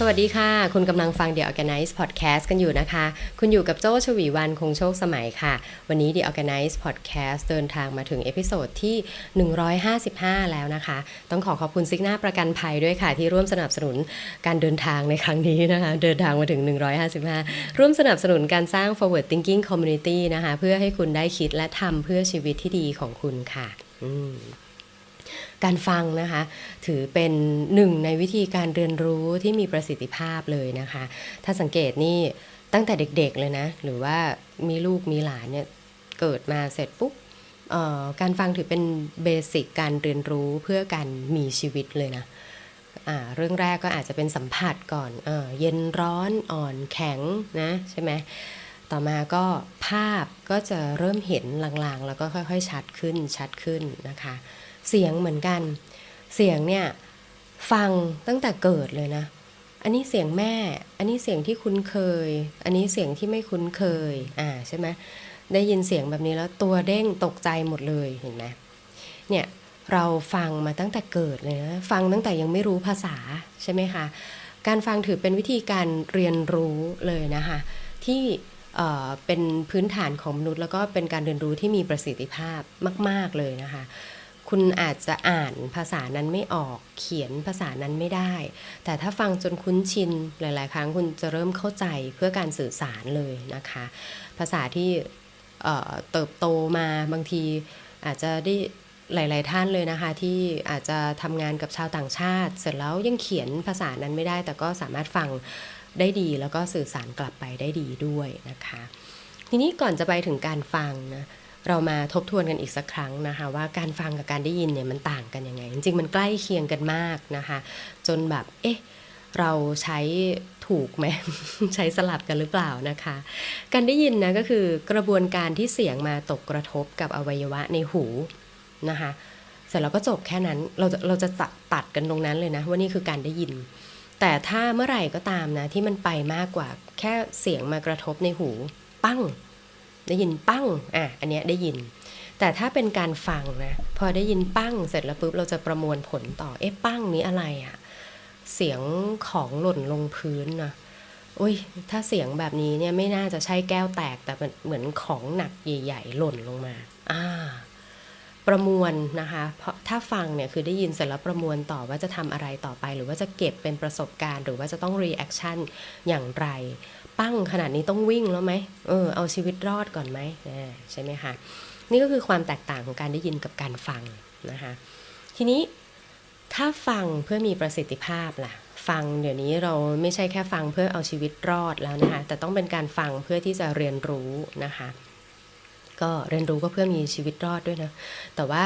สวัสดีค่ะ คุณกำลังฟัง The Organize Podcast กันอยู่นะคะ คุณอยู่กับโจ้ชวีวันคงโชคสมัยค่ะ วันนี้ The Organize Podcast เดินทางมาถึงเอพิโซดที่ 155 แล้วนะคะ ต้องขอขอบคุณซิกหน้าประกันภัยด้วยค่ะ ที่ร่วมสนับสนุนการเดินทางในครั้งนี้นะคะ เดินทางมาถึง 155 ร่วมสนับสนุนการสร้าง forward thinking community นะคะ เพื่อให้คุณได้คิดและทำเพื่อชีวิตที่ดีของคุณค่ะ อืม การฟังนะคะ ถือเป็นหนึ่งในวิธีการเรียนรู้ที่มีประสิทธิภาพเลยนะคะ ถ้าสังเกตนี่ตั้งแต่เด็กๆเลยนะ หรือว่ามีลูกมีหลานเนี่ยเกิดมาเสร็จปุ๊บการฟังถือเป็นเบสิกการเรียนรู้เพื่อการมีชีวิตเลยนะเรื่องแรกก็อาจจะเป็นสัมผัสก่อนเอเย็นร้อนอ่อนแข็งนะใช่ไหม ต่อมาก็ภาพก็จะเริ่มเห็นลางๆ แล้วก็ค่อยๆ ชัดขึ้นชัดขึ้นนะคะ เสียงเหมือนกัน เสียงเนี่ยฟังตั้งแต่เกิดเลยนะ อันนี้เสียงแม่ อันนี้เสียงที่คุ้นเคย อันนี้เสียงที่ไม่คุ้นเคย อ่าใช่ไหมได้ยินเสียงแบบนี้แล้วตัวเด้งตกใจหมดเลยเห็นไหมเนี่ยเราฟังมาตั้งแต่เกิดเลยนะฟังตั้งแต่ยังไม่รู้ภาษาใช่ไหมคะ การฟังถือเป็นวิธีการเรียนรู้เลยนะคะ ที่ เป็นพื้นฐานของมนุษย์ แล้วก็เป็นการเรียนรู้ที่มีประสิทธิภาพมาก ๆเลยนะคะ คุณอาจจะอ่านภาษานั้นไม่ออกเขียนภาษานั้นไม่ได้ แต่ถ้าฟังจนคุ้นชินหลาย ๆ ครั้งคุณจะเริ่มเข้าใจเพื่อการสื่อสารเลยนะคะ ภาษาที่เอ่อเติบโตมาบางทีอาจจะได้หลาย ๆ ท่านเลยนะคะที่อาจจะทำงานกับชาวต่างชาติ เสร็จแล้วยังเขียนภาษานั้นไม่ได้ แต่ก็สามารถฟัง ได้ดีแล้วก็สื่อสารกลับไปได้ดีด้วยนะคะ ทีนี้ก่อนจะไปถึงการฟังนะเรามาทบทวนกันอีกสักครั้งนะคะ ว่าการฟังกับการได้ยินเนี่ยมันต่างกันยังไง จริงๆมันใกล้เคียงกันมากนะคะ จนแบบเอ๊ะเราใช้ถูกไหมใช้สลับกันหรือเปล่านะคะ การได้ยินนะก็คือกระบวนการที่เสียงมาตกกระทบกับอวัยวะในหูนะคะเสร็จแล้วก็จบแค่นั้นเราจะเราจะตัดตัดกันตรงนั้นเลยนะว่านี่คือการได้ยิน แต่ถ้าเมื่อไหร่ก็ตามนะ ที่มันไปมากกว่าแค่เสียงมากระทบในหู ปั้ง ได้ยินปั้งอะอันเนี้ยได้ยิน แต่ถ้าเป็นการฟังนะพอได้ยินปั้งเสร็จแล้วปุ๊บเราจะประมวลผลต่อเอ๊ะปั้งนี้อะไรอะเสียงของหล่นลงพื้นนะอุ้ยถ้าเสียงแบบนี้เนี่ยไม่น่าจะใช่แก้วแตกแต่เหมือนของหนักใหญ่ ๆ หล่นลงมา อ่า ประมวลนะคะ เพราะถ้าฟังเนี่ยคือได้ยินเสร็จแล้วประมวลต่อว่าจะทำอะไรต่อไป หรือว่าจะเก็บเป็นประสบการณ์ หรือว่าจะต้องรีแอคชั่นอย่างไร ปั้งขนาดนี้ต้องวิ่งแล้วไหมเออเอาชีวิตรอดก่อนไหมใช่ไหมคะนี่ก็คือความแตกต่างของการได้ยินกับการฟังนะคะทีนี้ถ้าฟังเพื่อมีประสิทธิภาพล่ะฟังเดี๋ยวนี้เราไม่ใช่แค่ฟังเพื่อเอาชีวิตรอดแล้วนะคะแต่ต้องเป็นการฟังเพื่อที่จะเรียนรู้นะคะ ก็เรียนรู้ก็เพื่อมีชีวิตรอดด้วยนะ แต่ว่า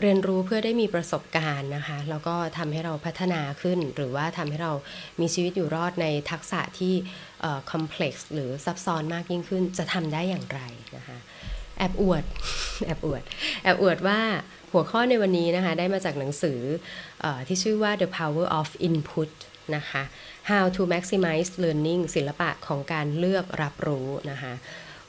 เรียนรู้เพื่อได้มีประสบการณ์นะคะ แล้วก็ทำให้เราพัฒนาขึ้น หรือว่าทำให้เรามีชีวิตอยู่รอดในทักษะที่คอมเพล็กซ์หรือซับซ้อนมากยิ่งขึ้น จะทำได้อย่างไรนะคะ แอบอวด แอบอวด แอบอวดว่าหัวข้อในวันนี้นะคะ ได้มาจากหนังสืออที่ชื่อว่า The Power of Input นะคะ How to Maximize Learning ศิลปะของการเลือกรับรู้นะคะ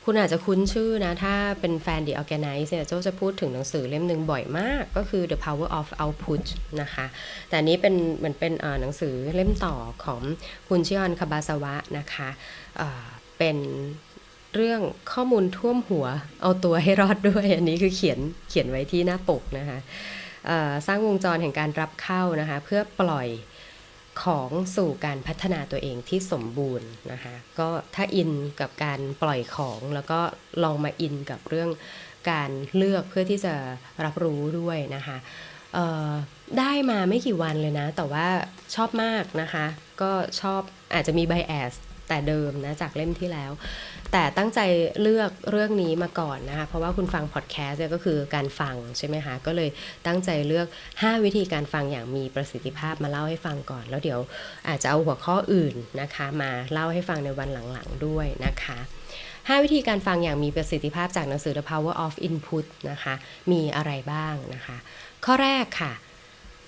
คุณอาจจะคุ้นชื่อนะ ถ้าเป็นแฟน The Organize เนี่ยโจจะพูดถึงหนังสือเล่มหนึ่งบ่อยมาก ก็คือ The Power of Output นะคะ แต่นี้เป็นเหมือนเป็นหนังสือเล่มต่อของคุณชิออนคาบาสวะนะคะเเป็นเรื่องข้อมูลท่วมหัวเอาตัวให้รอดด้วย อันนี้คือเขียนเขียนไว้ที่หน้าปกนะคะสร้างวงจรแห่งการรับเข้านะคะ เพื่อปล่อย ของสู่การพัฒนาตัวเองที่สมบูรณ์นะคะก็ถ้าอินกับการปล่อยของแล้วก็ลองมาอินกับเรื่องการเลือกเพื่อที่จะรับรู้ด้วยนะคะได้มาไม่กี่วันเลยนะ แต่ว่าชอบมากนะคะ ก็ชอบอาจจะมีไบแอส แต่เดิมนะจากเล่มที่แล้ว แต่ตั้งใจเลือกเรื่องนี้มาก่อนนะคะเพราะว่าคุณฟังพอดแคสต์ก็คือการฟังใช่ไหมคะก็เลยตั้งใจเลือก 5 วิธีการฟังอย่างมีประสิทธิภาพมาเล่าให้ฟังก่อน แล้วเดี๋ยวอาจจะเอาหัวข้ออื่นนะคะมาเล่าให้ฟังในวันหลังๆด้วยนะคะ5 วิธีการฟังอย่างมีประสิทธิภาพจากหนังสือ The Power of Input นะคะ มีอะไรบ้างนะคะ ข้อแรกค่ะ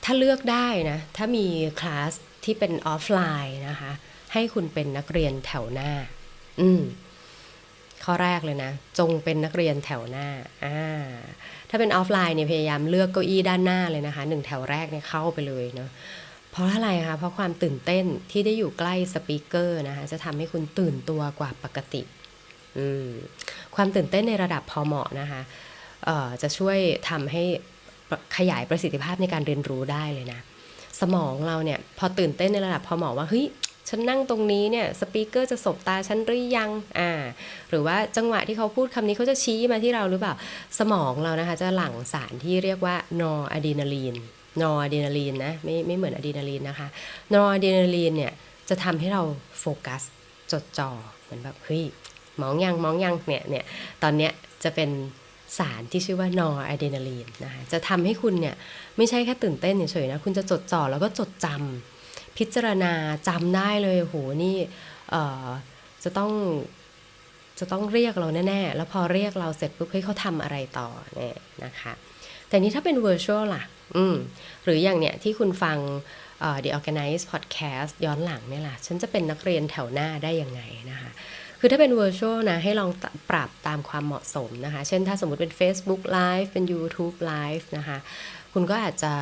ถ้าเลือกได้นะ ถ้ามีคลาสที่เป็นออฟไลน์นะคะ ให้คุณเป็นนักเรียนแถวหน้า อืมข้อแรกเลยนะ จงเป็นนักเรียนแถวหน้าอ่าถ้าเป็นออฟไลน์เนี่ยพยายามเลือกเก้าอี้ด้านหน้าเลยนะคะหนึ่งแถวแรกเนี่ยเข้าไปเลยเนาะเพราะอะไรคะเพราะความตื่นเต้นที่ได้อยู่ใกล้สปีกเกอร์นะคะจะทำให้คุณตื่นตัวกว่าปกติอืมความตื่นเต้นในระดับพอเหมาะนะคะเอ่อจะช่วยทำให้ขยายประสิทธิภาพในการเรียนรู้ได้เลยนะ สมองเราเนี่ยพอตื่นเต้นในระดับพอเหมาะว่าเฮ้ย ฉันนั่งตรงนี้เนี่ยสปีกเกอร์จะสบตาฉันหรือยังอ่าหรือว่าจังหวะที่เขาพูดคำนี้เขาจะชี้มาที่เราหรือเปล่าสมองเรานะคะ จะหลั่งสารที่เรียกว่านออะดรีนาลีนนออะดรีนาลีนนะไม่ไม่เหมือนอะดรีนาลีนนะคะนออะดรีนาลีนเนี่ยจะทำให้เราโฟกัสจดจ่อเหมือนแบบเฮ้ยมองยังมองยังเนี่ยเนี่ยตอนเนี้ยจะเป็นสารที่ชื่อว่านออะดรีนาลีนนะคะจะทำให้คุณเนี่ยไม่ใช่แค่ตื่นเต้นเฉยๆนะคุณจะจดจ่อแล้วก็จดจำ พิจารณาจำได้เลยโหนี่จะต้องจะต้องเรียกเราแน่ ๆ แล้วพอเรียกเราเสร็จปุ๊บให้ยเขาทำอะไรต่อเนี่ยนะคะ แต่นี้ถ้าเป็น virtual ล่ะ อืม หรืออย่างเนี้ยที่คุณฟัง The Organize Podcast ย้อนหลังเนี่ยล่ะ ฉันจะเป็นนักเรียนแถวหน้าได้ยังไงนะคะ คือถ้าเป็น virtual นะ ให้ลองปรับตามความเหมาะสมนะคะ เช่นถ้าสมมติเป็น Facebook Live เป็น YouTube Live นะคะ คุณก็อาจจะ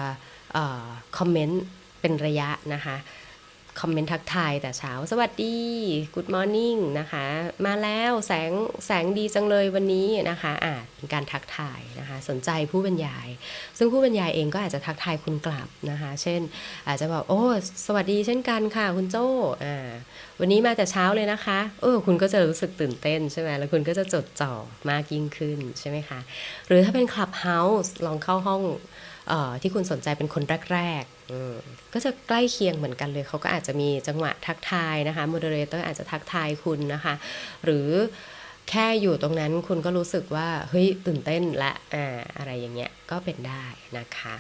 คอมเมนต์ เป็นระยะนะคะคอมเมนต์ทักทายแต่เช้า สวัสดี Good Morning นะคะ มาแล้วแสงแสงดีจังเลยวันนี้นะคะอ่าเป็นการทักทายนะคะ สนใจผู้บรรยาย ซึ่งผู้บรรยายเองก็อาจจะทักทายคุณกลับนะคะ เช่น อาจจะบอกโอ้สวัสดีเช่นกันค่ะ คุณโจ้อ่าวันนี้มาแต่เช้าเลยนะคะเออคุณก็จะรู้สึกตื่นเต้นใช่ไหมแล้วคุณก็จะจดจ่อมากยิ่งขึ้นใช่ไหมคะ หรือถ้าเป็น Clubhouse ลองเข้าห้อง ที่คุณสนใจเป็นคนแรกๆก็จะใกล้เคียงเหมือนกันเลยเขาก็อาจจะมีจังหวะทักทายนะคะโมเดเลเตอร์อาจจะทักทายคุณนะคะ หรือแค่อยู่ตรงนั้นคุณก็รู้สึกว่าเฮ้ยตื่นเต้นละอ่าอะไรอย่างเงี้ยก็เป็นได้นะคะ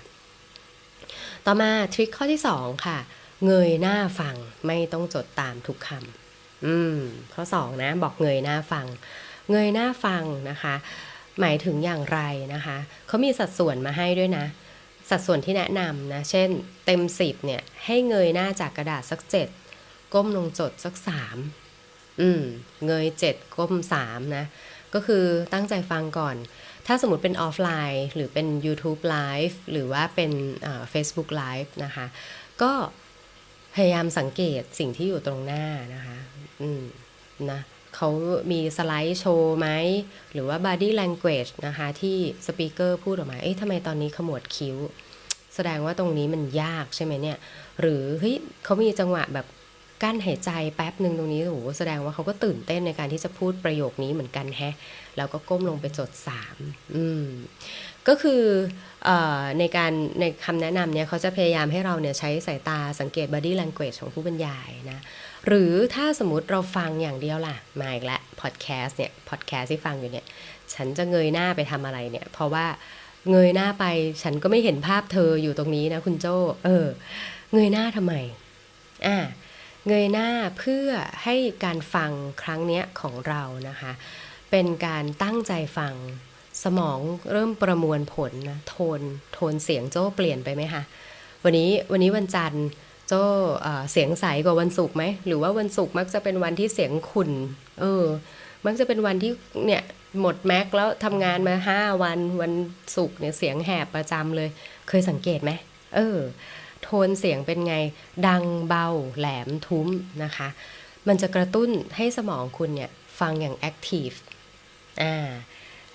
ต่อมาทริคข้อที่ 2 ค่ะ เงยหน้าฟังไม่ต้องจดตามทุกคำอืมข้อ2นะบอกเงยหน้าฟัง เงยหน้าฟังนะคะ หมายถึงอย่างไรนะคะเขามีสัดส่วนมาให้ด้วยนะ สัดส่วนที่แนะนำนะ เช่น เต็ม 10 เนี่ย ให้เงยหน้าจากกระดาษสัก 7 ก้มลงจดสัก 3 อืม เงย 7 ก้ม 3 นะ ก็คือตั้งใจฟังก่อน ถ้าสมมติเป็นออฟไลน์ หรือเป็น YouTube Live หรือว่าเป็นเอ่อ Facebook Live นะคะ ก็พยายามสังเกตสิ่งที่อยู่ตรงหน้านะคะ อืม นะ เขามีสไลด์โชว์ไหม หรือว่า body language นะคะ ที่สปีกเกอร์พูดออกมา เอ๊ะทำไมตอนนี้ขมวดคิ้ว แสดงว่าตรงนี้มันยากใช่ไหมเนี่ย หรือเฮ้ยเขามีจังหวะแบบกั้นหายใจแป๊บหนึ่งตรงนี้โอ้โหแสดงว่าเขาก็ตื่นเต้นในการที่จะพูดประโยคนี้เหมือนกันแฮะ แล้วก็ก้มลงไปจดสามอืมก็คือออในการในคำแนะนำเนี่ยเขาจะพยายามให้เราเนี่ยใช้สายตาสังเกต body language ของผู้บรรยายนะ หรือถ้าสมมติเราฟังอย่างเดียวล่ะ มาอีกแล้วพอดแคสต์เนี่ยพอดแคสต์ที่ฟังอยู่เนี่ย ฉันจะเงยหน้าไปทำอะไรเนี่ย เพราะว่าเงยหน้าไปฉันก็ไม่เห็นภาพเธออยู่ตรงนี้นะคุณโจเออ เงยหน้าทำไมอ่าเงยหน้าเพื่อให้การฟังครั้งเนี้ยของเรานะคะ เป็นการตั้งใจฟังสมองเริ่มประมวลผลนะโทนโทนเสียงโจ้เปลี่ยนไปไหมคะวันนี้วันนี้วันจันทร์ โจ้เอ่อเสียงใสกว่าวันศุกร์ไหมหรือว่าวันศุกร์มักจะเป็นวันที่เสียงขุ่นเออ มักจะเป็นวันที่เนี่ยหมดแม็กแล้วทำงานมาห้าวันวันศุกร์เนี่ยเสียงแหบประจำเลย เคยสังเกตไหมเออ โทนเสียงเป็นไงดังเบาแหลมทุ้มนะคะ มันจะกระตุ้นให้สมองคุณเนี่ยฟังอย่างแอคทีฟอ่า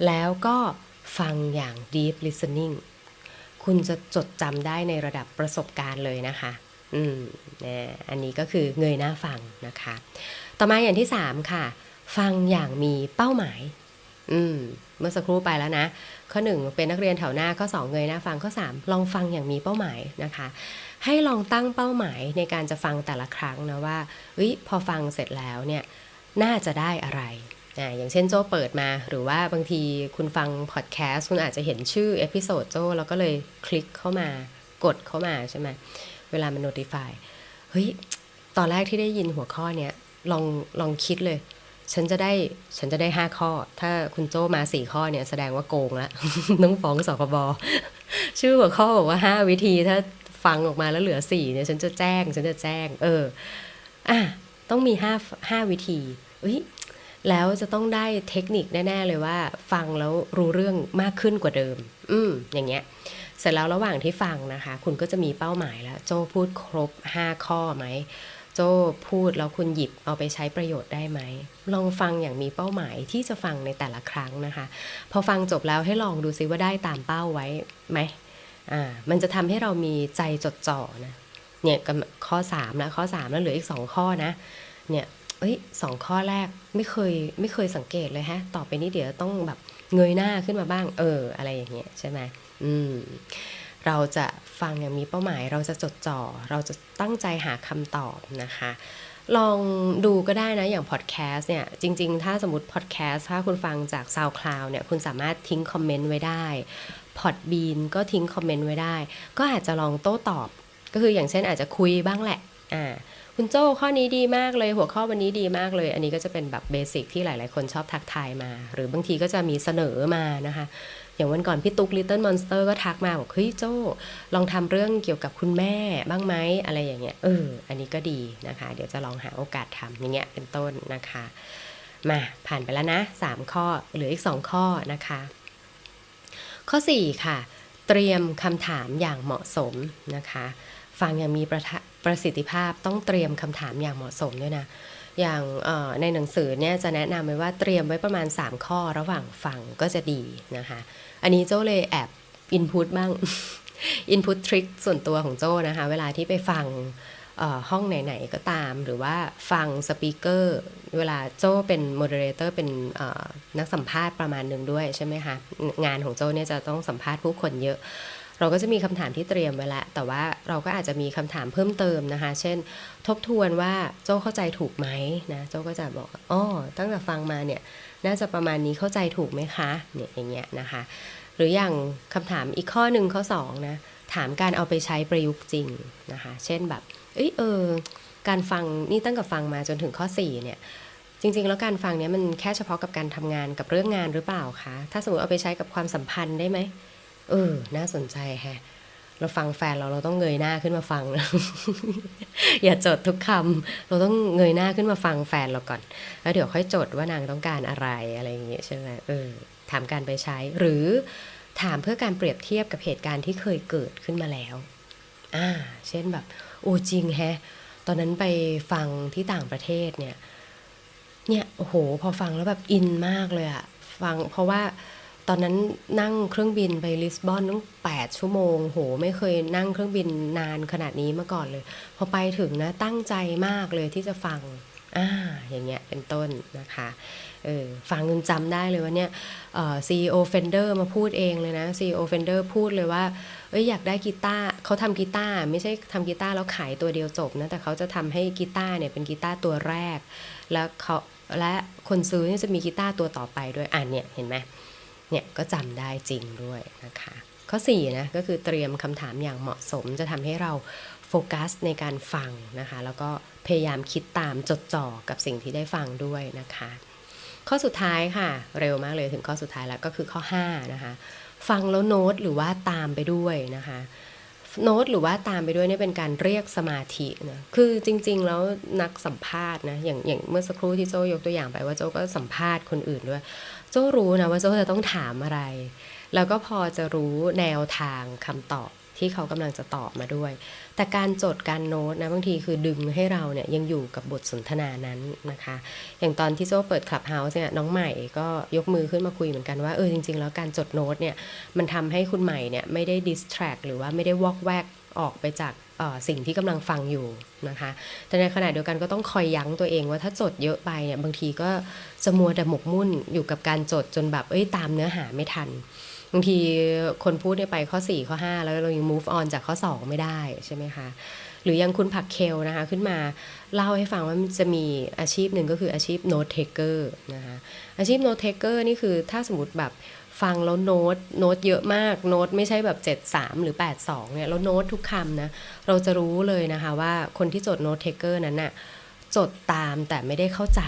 แล้วก็ฟังอย่าง deep listening คุณจะจดจำได้ในระดับประสบการณ์เลยนะคะ อืมนะอันนี้ก็คือเงยหน้าฟังนะคะ ต่อมาอย่างที่3ค่ะ ฟังอย่างมีเป้าหมาย อืมเมื่อสักครู่ไปแล้วนะ ข้อ1เป็นนักเรียนแถวหน้า ข้อ2เงยหน้าฟัง ข้อ3ลองฟังอย่างมีเป้าหมายนะคะ ให้ลองตั้งเป้าหมายในการจะฟังแต่ละครั้งนะว่าเอ้ยพอฟังเสร็จแล้วเนี่ยน่าจะได้อะไรอ่าอย่างเช่นโจ้เปิดมา หรือว่าบางทีคุณฟังพอดแคสต์คุณอาจจะเห็นชื่อเอพิโซดโจ้แล้วก็เลยคลิกเข้ามากดเข้ามาใช่ไหม เวลามัน notify เฮ้ย ตอนแรกที่ได้ยินหัวข้อเนี้ยลองลองคิดเลย ฉันจะได้ฉันจะได้ห้าข้อ ถ้าคุณโจมาสี่ข้อเนี่ยแสดงว่าโกงละต้องฟ้องสคบชื่อหัวข้อบอกว่าห้าวิธีถ้าฟังออกมาแล้วเหลือสี่เนี่ย ฉันจะแจ้ง ฉันจะแจ้ง เอออะต้องมีห้าห้าวิธีเอ้ยแล้วจะต้องได้เทคนิคแน่ ๆ เลยว่า ฟังแล้วรู้เรื่องมากขึ้นกว่าเดิม อืมอย่างเงี้ย เสร็จแล้วระหว่างที่ฟังนะคะ คุณก็จะมีเป้าหมายแล้ว โจพูดครบ 5 ข้อไหม โจพูดแล้วคุณหยิบเอาไปใช้ประโยชน์ได้ไหม ลองฟังอย่างมีเป้าหมายที่จะฟังในแต่ละครั้งนะคะ พอฟังจบแล้วให้ลองดูซิว่าได้ตามเป้าไว้ไหมอ่ามันจะทำให้เรามีใจจดจ่อนะเนี่ยกำข้อ3แล้วข้อ 3 แล้วเหลืออีก 2 ข้อนะ เนี่ยเอ้ยสองข้อแรกไม่เคยไม่เคยสังเกตเลยฮะ ต่อไปนี้เดี๋ยวต้องแบบ เงยหน้าขึ้นมาบ้าง เออ อะไรอย่างเงี้ยใช่ไหมอืมเราจะฟังอย่างมีเป้าหมาย เราจะจดจ่อ เราจะตั้งใจหาคำตอบนะคะ ลองดูก็ได้นะ อย่างพอดแคสต์เนี่ย จริง ๆ ถ้าสมมติพอดแคสต์ถ้าคุณฟังจาก SoundCloud เนี่ย คุณสามารถทิ้งคอมเมนต์ไว้ได้ Podbean ก็ทิ้งคอมเมนต์ไว้ได้ ก็อาจจะลองโต้ตอบ ก็คืออย่างเช่นอาจจะคุยบ้างแหละ อ่า คุณโจ้ข้อนี้ดีมากเลย หัวข้อวันนี้ดีมากเลย อันนี้ก็จะเป็นแบบเบสิกที่หลายๆ คนชอบทักทายมา หรือบางทีก็จะมีเสนอมานะคะ อย่างวันก่อนพี่ตุ๊ก Little Monster ก็ทักมาบอกเฮ้ยโจ้ลองทำเรื่องเกี่ยวกับคุณแม่บ้างไหมอะไรอย่างเงี้ยเอออันนี้ก็ดีนะคะ เดี๋ยวจะลองหาโอกาสทำอย่างเงี้ยเป็นต้นนะคะ มาผ่านไปแล้วนะ 3 ข้อเหลืออีก 2 ข้อนะคะ ข้อ 4 ค่ะ เตรียมคำถามอย่างเหมาะสมนะคะฟังอย่างมีประท ประสิทธิภาพต้องเตรียมคำถามอย่างเหมาะสมด้วยนะ อย่างในหนังสือเนี่ยจะแนะนำไว้ว่าเตรียมไว้ประมาณ 3 ข้อระหว่างฟังก็จะดีนะคะ อันนี้โจ้เลยแอบอินพุตบ้างอินพุตทริคส่วนตัวของโจ้นะคะ เวลาที่ไปฟังห้องไหน ๆ ก็ตาม หรือว่าฟังสปีกเกอร์เวลาโจ้เป็นโมเดเลเตอร์เป็นนักสัมภาษณ์ประมาณหนึ่งด้วยใช่ไหมคะ งานของโจ้เนี่ยจะต้องสัมภาษณ์ผู้คนเยอะ เราก็จะมีคำถามที่เตรียมไว้แล้วแต่ว่าเราก็อาจจะมีคำถามเพิ่มเติมนะคะ เช่น ทบทวนว่าโจ้เข้าใจถูกไหมนะโจ้ก็จะบอกอ๋อตั้งแต่ฟังมาเนี่ยน่าจะประมาณนี้เข้าใจถูกไหมคะเนี่ยอย่างเงี้ยนะคะ หรืออย่างคำถามอีกข้อหนึ่งข้อ2นะถามการเอาไปใช้ประยุกต์จริงนะคะ เช่นแบบเอเออการฟังนี่ตั้งแต่ฟังมาจนถึงข้อ4เนี่ยจริงๆ แล้วการฟังเนี้ยมันแค่เฉพาะกับการทำงานกับเรื่องงานหรือเปล่าคะ ถ้าสมมติเอาไปใช้กับความสัมพันธ์ได้ไหม เออ น่าสนใจแฮะ เราฟังแฟนเราเราต้องเงยหน้าขึ้นมาฟัง อย่าจดทุกคำเราต้องเงยหน้าขึ้นมาฟังแฟนเราก่อน แล้วเดี๋ยวค่อยจดว่านางต้องการอะไรอะไรอย่างเงี้ยใช่ไหมเออ ถามการไปใช้ หรือถามเพื่อการเปรียบเทียบกับเหตุการณ์ที่เคยเกิดขึ้นมาแล้ว อ่า เช่นแบบ โอ้จริงแฮะ ตอนนั้นไปฟังที่ต่างประเทศเนี่ย เนี่ย โอ้โห พอฟังแล้วแบบอินมากเลยอะ ฟังเพราะว่า ตอนนั้นนั่งเครื่องบินไปลิสบอนตั้ง8ชั่วโมง โห ไม่เคยนั่งเครื่องบินนานขนาดนี้มาก่อนเลย พอไปถึงนะตั้งใจมากเลยที่จะฟังอ่าอย่างเงี้ยเป็นต้นนะคะเออฟังจนจำได้เลยว่าเนี่ยเอ่อ CEO Fender มาพูดเองเลยนะ CEO Fender พูดเลยว่าเอ้ยอยากได้กีตาร์เขาทำกีตาร์ไม่ใช่ทำกีตาร์แล้วขายตัวเดียวจบนะแต่เขาจะทำให้กีตาร์เนี่ยเป็นกีตาร์ตัวแรก แล้วเขาและคนซื้อเนี่ยจะมีกีตาร์ตัวต่อไปด้วยอ่านเนี่ยเห็นไหมเเนี่ยก็จำได้จริงด้วยนะคะ ข้อ4นะก็คือเตรียมคำถามอย่างเหมาะสมจะทำให้เราโฟกัสในการฟังนะคะ แล้วก็พยายามคิดตามจดจ่อกับสิ่งที่ได้ฟังด้วยนะคะ ข้อสุดท้ายค่ะ เร็วมากเลยถึงข้อสุดท้ายแล้วก็คือข้อ5นะคะฟังแล้วโน้ตหรือว่าตามไปด้วยนะคะโน้ตหรือว่าตามไปด้วยเนี่ยเป็นการเรียกสมาธินะคือจริง ๆ แล้วนักสัมภาษณ์นะอย่างอย่างเมื่อสักครู่ที่โจยกตัวอย่างไปว่าโจก็สัมภาษณ์คนอื่นด้วย โจรู้นะว่าโจจะต้องถามอะไร แล้วก็พอจะรู้แนวทางคำตอบที่เขากำลังจะตอบมาด้วย แต่การจดการโน้ตนะบางทีคือดึงให้เราเนี่ยยังอยู่กับบทสนทนานั้นนะคะ อย่างตอนที่โจ้เปิดคลับเฮาส์เนี่ยน้องใหม่ก็ยกมือขึ้นมาคุยเหมือนกันว่าเออจริง ๆ แล้วการจดโน้ตเนี่ยมันทำให้คุณใหม่เนี่ยไม่ได้ดิสแทรกหรือว่าไม่ได้วอกแวกออกไปจาก สิ่งที่กำลังฟังอยู่นะคะ แต่ในขณะเดียวกันก็ต้องคอยยั้งตัวเองว่าถ้าจดเยอะไปเนี่ยบางทีก็จะมัวแต่หมกมุ่นอยู่กับการจดจนแบบเอ้ยตามเนื้อหาไม่ทันบางทีคนพูดไปข้อ 4 ข้อ 5 แล้วเรายัง move on จากข้อ 2 ไม่ได้ใช่ไหมคะหรือยังคุณผักเคลนะคะขึ้นมาเล่าให้ฟังว่ามันจะมีอาชีพหนึ่งก็คืออาชีพ note taker นะคะอาชีพ note taker นี่คือถ้าสมมติแบบ ฟังแล้วโน้ตโน้ตเยอะมากโน้ตไม่ใช่แบบ 73 หรือ 82เนี่ยแล้วโน้ตทุกคำนะเราจะรู้เลยนะคะว่าคนที่จด note taker นั้นน่ะจดตามแต่ไม่ได้เข้าใจ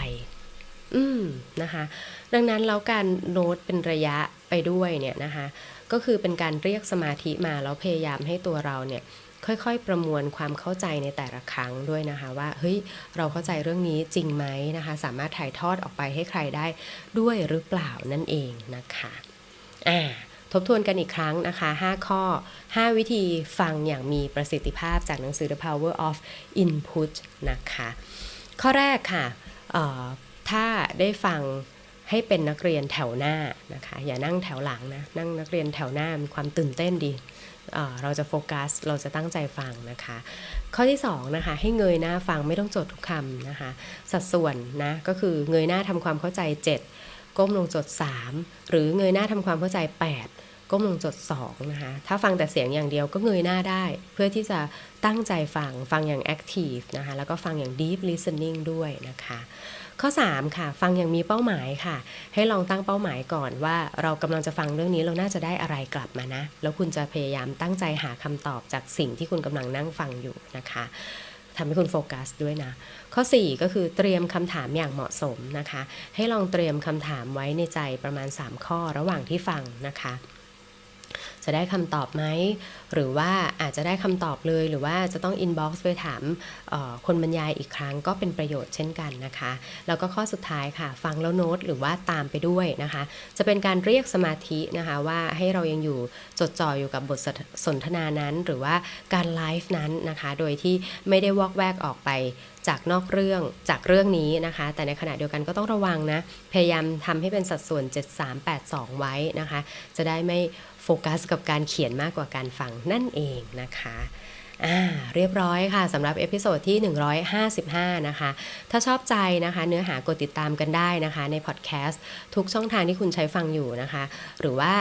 อืมนะคะ ดังนั้นแล้วการโน้ตเป็นระยะไปด้วยเนี่ยนะคะ ก็คือเป็นการเรียกสมาธิมาแล้วพยายามให้ตัวเราเนี่ยค่อยๆ ประมวลความเข้าใจในแต่ละครั้งด้วยนะคะ ว่าเฮ้ยเราเข้าใจเรื่องนี้จริงไหมนะคะ สามารถถ่ายทอดออกไปให้ใครได้ด้วยหรือเปล่านั่นเองนะคะ อ่าทบทวนกันอีกครั้งนะคะ 5 ข้อ 5 วิธีฟังอย่างมีประสิทธิภาพจากหนังสือ The Power of Input นะคะ ข้อแรกค่ะ ถ้าได้ฟังให้เป็นนักเรียนแถวหน้านะคะ อย่านั่งแถวหลังนะ นั่งนักเรียนแถวหน้ามีความตื่นเต้นดีเเราจะโฟกัส เราจะตั้งใจฟังนะคะ ข้อที่2นะคะ ให้เงยหน้าฟังไม่ต้องจดทุกคำนะคะ สัดส่วนนะ ก็คือเงยหน้าทำความเข้าใจ 7 ก้มลงจด 3 หรือเงยหน้าทำความเข้าใจ 8 ก้มลงจด2นะคะถ้าฟังแต่เสียงอย่างเดียวก็เงยหน้าได้ เพื่อที่จะตั้งใจฟังฟังอย่าง active นะคะแล้วก็ฟังอย่าง deep listening ด้วยนะคะข้อ 3 ค่ะ ฟังอย่างมีเป้าหมายค่ะ ให้ลองตั้งเป้าหมายก่อนว่าเรากำลังจะฟังเรื่องนี้เราน่าจะได้อะไรกลับมานะ แล้วคุณจะพยายามตั้งใจหาคำตอบจากสิ่งที่คุณกำลังนั่งฟังอยู่นะคะ ทำให้คุณโฟกัสด้วยนะ ข้อ 4 ก็คือเตรียมคำถามอย่างเหมาะสมนะคะ ให้ลองเตรียมคำถามไว้ในใจประมาณ 3 ข้อระหว่างที่ฟังนะคะ จะได้คำตอบไหม หรือว่าอาจจะได้คำตอบเลย หรือว่าจะต้องอินบ็อกซ์ไปถามคนบรรยายอีกครั้งก็เป็นประโยชน์เช่นกันนะคะ แล้วก็ข้อสุดท้ายค่ะ ฟังแล้วโน้ตหรือว่าตามไปด้วยนะคะ จะเป็นการเรียกสมาธินะคะว่าให้เรายังอยู่จดจ่ออยู่กับบทสนทนานั้น หรือว่าการไลฟ์นั้นนะคะ โดยที่ไม่ได้วอกแวกออกไปจากนอกเรื่องจากเรื่องนี้นะคะ แต่ในขณะเดียวกันก็ต้องระวังนะ พยายามทำให้เป็นสัดส่วน 7382 ไว้นะคะ จะได้ไม่ โฟกัสกับการเขียนมากกว่าการฟังนั่นเองนะคะเรียบร้อยค่ะสำหรับเอพิโซดที่ 155 นะคะ ถ้าชอบใจนะคะเนื้อหากดติดตามกันได้นะคะ ในพอดแคสต์ทุกช่องทางที่คุณใช้ฟังอยู่นะคะ หรือว่า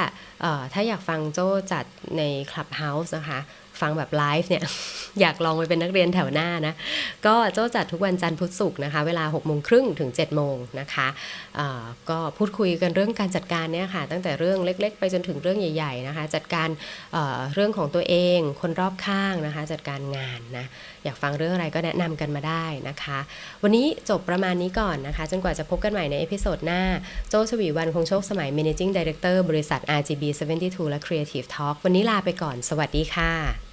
ถ้าอยากฟังโจ้จัดใน Clubhouse นะคะ ฟังแบบไลฟ์เนี่ย อยากลองไปเป็นนักเรียนแถวหน้านะ ก็โจ้จัดทุกวันจันทร์พุธศุกร์นะคะ เวลา6โมงครึ่งถึง7โมงนะคะก็พูดคุยกันเรื่องการจัดการเนี่ยค่ะ ตั้งแต่เรื่องเล็ก ๆ ไปจนถึงเรื่องใหญ่ๆนะคะ จัดการเเรื่องของตัวเอง คนรอบข้างนะคะ จัดการงานนะ อยากฟังเรื่องอะไรก็แนะนำกันมาได้นะคะ วันนี้จบประมาณนี้ก่อนนะคะ จนกว่าจะพบกันใหม่ในเอพิโซดหน้า โจชวีวันคงโชคสมัย Managing Director บริษัท RGB 72 และ Creative Talk วันนี้ลาไปก่อน สวัสดีค่ะ